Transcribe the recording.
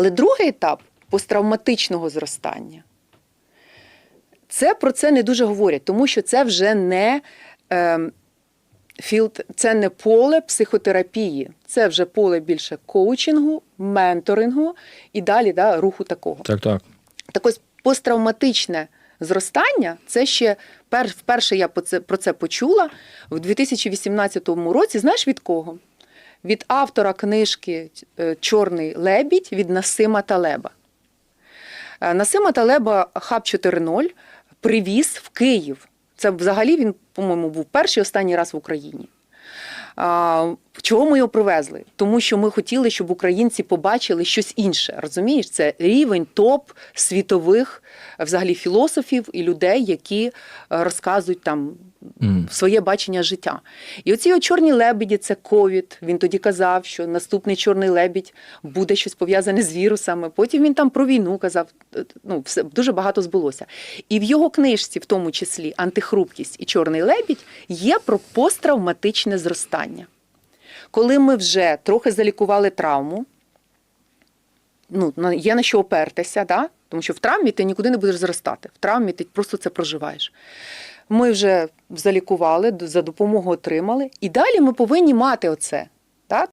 Але другий етап посттравматичного зростання. Це про це не дуже говорять, тому що це вже не ем, філд, це не поле психотерапії, це вже поле більше коучингу, менторингу і далі да, руху такого. Так, так. Так ось посттравматичне зростання це ще пер, вперше я по це, про це почула в 2018 році. Знаєш від кого? Від автора книжки е, Чорний лебідь від Насима Талеба. Е, Насима Талеба Хаб 4.0 привіз в Київ. Це взагалі він, по-моєму, був перший останній раз в Україні. Чого ми його привезли? Тому що ми хотіли, щоб українці побачили щось інше. Розумієш, це рівень топ світових е, взагалі філософів і людей, які розказують там Мгм. своє бачення життя. І оці от чорні лебеді це ковід. Він тоді казав, що наступний чорний лебідь буде щось пов'язане з вірусами. Потім він там про війну казав. Ну, все дуже багато збулося. І в його книжці, в тому числі антихрупкість і чорний лебідь, є про посттравматичне зростання. Коли ми вже трохи залікували травму, ну, є на що опертися, да? тому що в травмі ти нікуди не будеш зростати. В травмі ти просто це проживаєш. Ми вже залікували, за допомогу отримали, і далі ми повинні мати оце. Так?